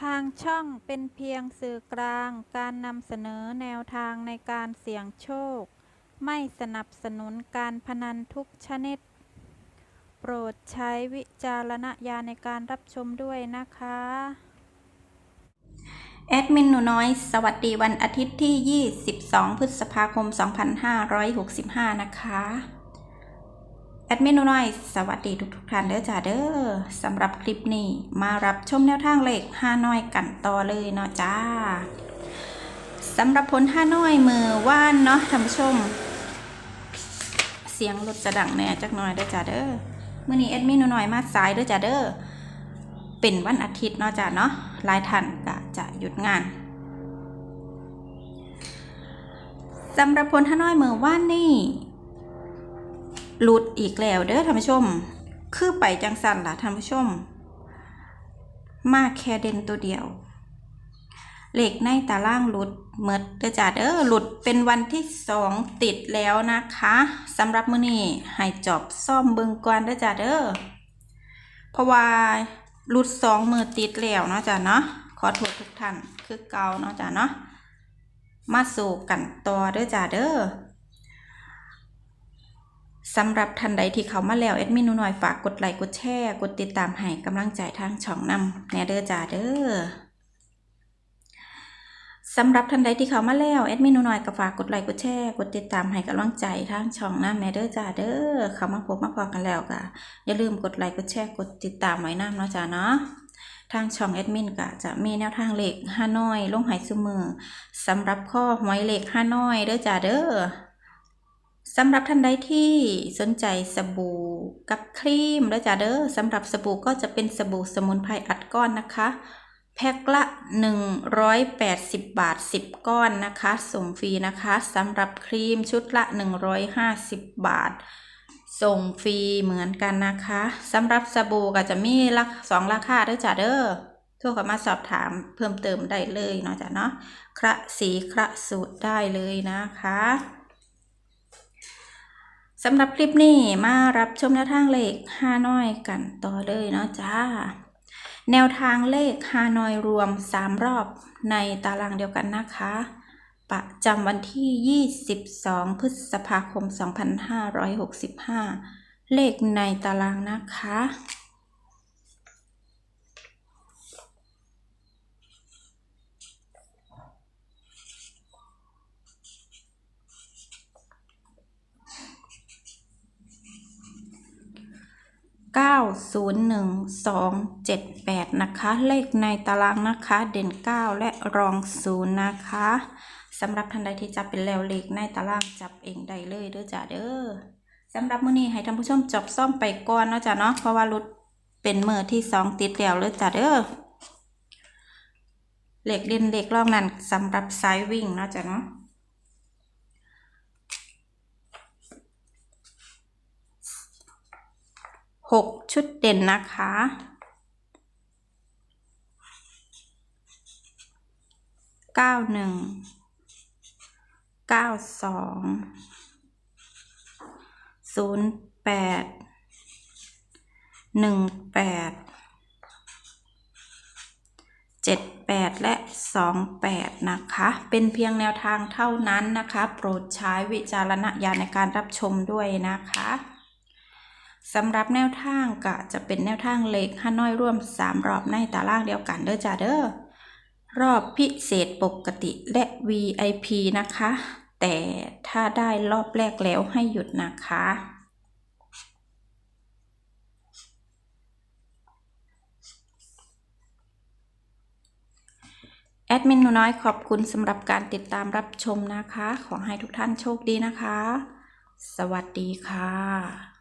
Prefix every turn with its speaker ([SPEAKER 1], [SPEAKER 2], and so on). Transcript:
[SPEAKER 1] ทางช่องเป็นเพียงสื่อกลางการนำเสนอแนวทางในการเสี่ยงโชค ไม่สนับสนุนการพนันทุกชนิด โปรดใช้วิจารณญาณในการรับชมด้วยนะคะ
[SPEAKER 2] แอดมินหนูน้อย สวัสดีวันอาทิตย์ที่ 22 พฤษภาคม 2565 นะคะ ดมินนูน้อยสวัสดีทุกทุกท่านเด้อจ้าเด้อสำหรับคลิปนี้มารับชมแนวทางเลขห้าน้อยกันต่อเลยเนาะจ้าสำหรับผลห้าน้อยมือว่านเนาะท่านผู้ชม เสียงรถจะดังแน่จักหน่อยเด้อจ้าเด้อมื่อนี้แอดมินหนูน้อยมาสายเด้อจ้าเด้อเป็นวันอาทิตย์เนาะจ้ะเนาะหลายท่านก็จะหยุดงานสำหรับพลท่าน้อยมือว่านนี่ หลุดอีกแล้วเด้อท่านผู้ชม คือไปจังสันล่ะท่านผู้ชม มาแค่เด่นตัวเดียวเหล็กในตารางหลุดเมดเด้อจ้าเด้อหลุดเป็นวันที่สองติดแล้วนะคะสำหรับมื้อนี้ให้จอบซ่อมเบิงก่อนเด้อจ้าเด้อเพราะว่ารุดสองมือติดแล้วเนาะจ้ะเนาะขอโทษทุกท่านคือเกาเนาะจ้ะเนาะมาสู่กันต่อเด้อจ้ะเด้อ สำหรับท่านใดที่เขามาแล้วแอดมินหนูหน่อยฝากกดไลค์กดแชร์กดติดตามให้กำลังใจทางช่องนำแนเด้อจ้าเด้อสำหรับท่านใดที่เขามาแล้วแอดมินหนูหน่อยก็ฝากกดไลค์กดแชร์กดติดตามให้กำลังใจทางช่องนำแนเด้อจ้าเด้อเขามาพบมาพอกันแล้วก็อย่าลืมกดไลค์กดแชร์กดติดตามไว้น้ำเนาะจ้าเนาะทางช่องแอดมินก็จะมีแนวทางเหลขห้าน้อยลงหายซุมือสำหรับข้อหวยเหลขห้าน้อยเด้อจ้าเด้อ สำหรับท่านใดที่สนใจสบู่กับครีมเด้อจ้าเด้อสำหรับสบู่ก็จะเป็นสบู่สมุนไพรอัดก้อนนะคะ แพ็คละ 180 บาท 10 ก้อนนะคะ ส่งฟรีนะคะสำหรับครีมชุดละ 150 บาท ส่งฟรีเหมือนกันนะคะสำหรับสบู่ก็จะมีราคาสองราคาเด้อจ้ะเด้อโทรเข้ามาสอบถามเพิ่มเติมได้เลยเนาะจ้ะเนาะคระสีคระสูตรได้เลยนะคะ สำหรับคลิปนี้มารับชมแนวทางเลขฮาน้อยกันต่อเลยเนาะจ้า แนวทางเลขฮานอยรวม 3 รอบในตารางเดียวกันนะคะ ประจำวันที่ 22 พฤษภาคม 2565 เลขในตารางนะคะ 901278 นะคะ เลขในตารางนะคะ เด่น 9 และรอง 0 นะคะสำหรับท่านใดที่จับเป็นแล้วเลขในตารางจับเองได้เลยเด้อจ้าเด้อสำหรับมื้อนี้ให้ท่านผู้ชมจบซ่อมไปก่อนเนาะจ้ะเนาะเพราะว่ารุดเป็นมือที่2ติดแล้วเลยจ้าเด้อเลขเด่นเลขรองนั้นสำหรับสายวิ่งเนาะจ้ะเนาะ หกชุดเด่นนะคะเก้าหนึ่งเก้าสองศูนย์แปดหนึ่งแปดเจ็ดแปดและสองแปดนะคะ เป็นเพียงแนวทางเท่านั้นนะคะ โปรดใช้วิจารณญาณในการรับชมด้วยนะคะ สำหรับแนวทางก็จะเป็นแนวทางเลขห้าน้อยร่วม 3 รอบในตารางเดียวกันเด้อจ้าเด้อรอบพิเศษปกติและ VIP นะคะ แต่ถ้าได้รอบแรกแล้วให้หยุดนะคะ แอดมินหนูน้อยขอบคุณสำหรับการติดตามรับชมนะคะ ขอให้ทุกท่านโชคดีนะคะ สวัสดีค่ะ